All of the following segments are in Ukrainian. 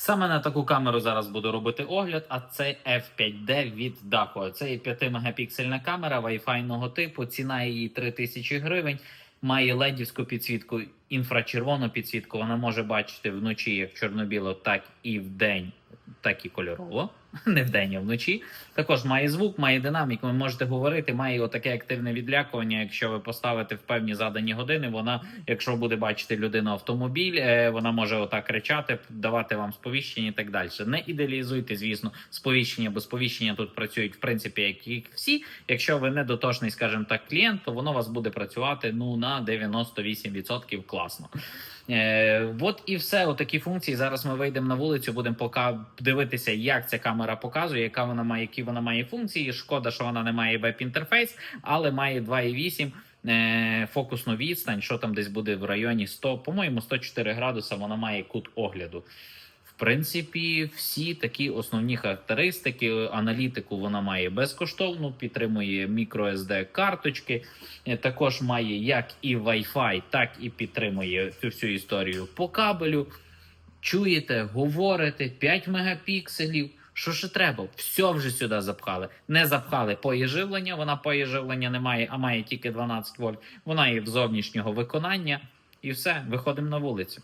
Саме на таку камеру зараз буду робити огляд, а це F5D від Daco. Це є 5 мегапіксельна камера Wi-Fi типу. Ціна її 3000 гривень. Має ледівську підсвітку, інфрачервону підсвітку. Вона може бачити вночі як чорно-біло, так і в день, так і кольорово. Не вдень, а вночі. Також має звук, має динамік. Ви можете говорити, має отаке активне відлякування. Якщо ви поставите в певні задані години, вона, якщо буде бачити людину автомобіль, е, вона може отак кричати, давати вам сповіщення і так далі. Не ідеалізуйте, звісно, сповіщення, бо сповіщення тут працюють в принципі, як і всі. Якщо ви не дотошний, скажімо так, клієнт, то воно вас буде працювати ну на 98% класно. Е, от і все. Отакі функції. Зараз ми вийдемо на вулицю, будемо пока дивитися, як ця камера показує, яка вона має, які вона має функції. Шкода, що вона не має веб-інтерфейс, але має 2,8 е, фокусну відстань, що там десь буде в районі 100, по-моєму, 104 градуса. Вона має кут огляду. В принципі, всі такі основні характеристики. Аналітику вона має безкоштовну, підтримує microSD карточки. Е, Також має як і Wi-Fi, так і підтримує цю всю історію по кабелю. Чуєте, говорите, 5 мегапікселів. Що ще треба? Все вже сюди запхали. Не запхали поєживлення, вона поєживлення не має, а має тільки 12 вольт. Вона є в зовнішнього виконання. І все, виходимо на вулицю.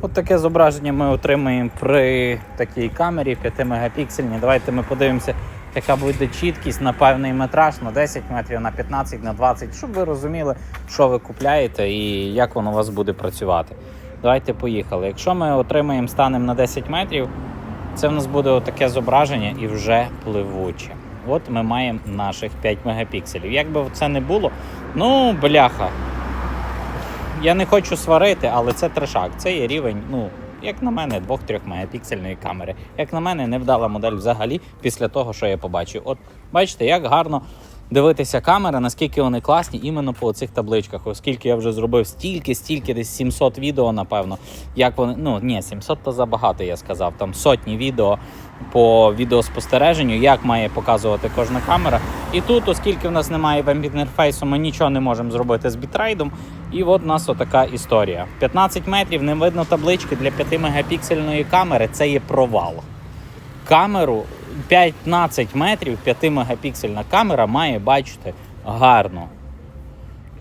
От таке зображення ми отримаємо при такій камері 5 мегапіксельній. Давайте ми подивимося, яка буде чіткість на певний метраж на 10 метрів, на 15, на 20, щоб ви розуміли, що ви купляєте і як воно у вас буде працювати. Давайте поїхали. Якщо ми отримаємо станем на 10 метрів, це в нас буде отаке зображення і вже пливуче. От ми маємо наших 5 мегапікселів. Як би це не було, ну бляха, я не хочу сварити, але це трешак. Це є рівень, ну, як на мене, 2-3 мегапіксельної камери. Як на мене, невдала модель взагалі після того, що я побачив. От бачите, як гарно дивитися камери, наскільки вони класні іменно по цих табличках. Оскільки я вже зробив стільки, стільки, десь 700 відео, напевно. Як вони, ну ні, 700 то забагато, я сказав. Там сотні відео по відеоспостереженню, як має показувати кожна камера. І тут, оскільки в нас немає веб-інтерфейсу, ми нічого не можемо зробити з бітрейдом. І от у нас отака історія. 15 метрів не видно таблички для 5 мегапіксельної камери. Це є провал. Камеру 15 метрів, 5 мегапіксельна камера має бачити гарно.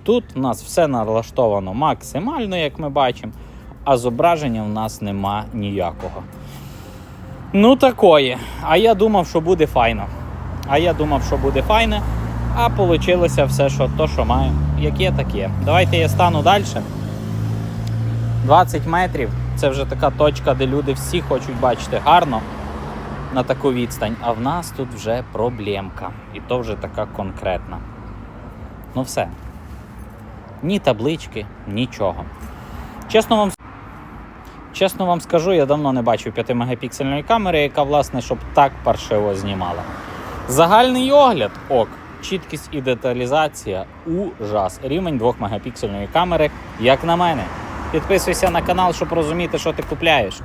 Тут у нас все налаштовано максимально, як ми бачимо, а зображення в нас нема ніякого. Ну, такої. А я думав, що буде файно. А я думав, що буде файно. А вийшло все, що то, що маю. Яке таке. Давайте я стану далі. 20 метрів це вже така точка, де люди всі хочуть бачити гарно на таку відстань. А в нас тут вже проблемка. І то вже така конкретна. Ну все. Ні таблички, нічого. Чесно вам Чесно вам скажу, я давно не бачив 5 мегапіксельної камери, яка, власне, щоб так паршиво знімала. Загальний огляд ок. Чіткість і деталізація ужас. Рівень 2 мегапіксельної камери, як на мене. Підписуйся на канал, щоб розуміти, що ти купляєш.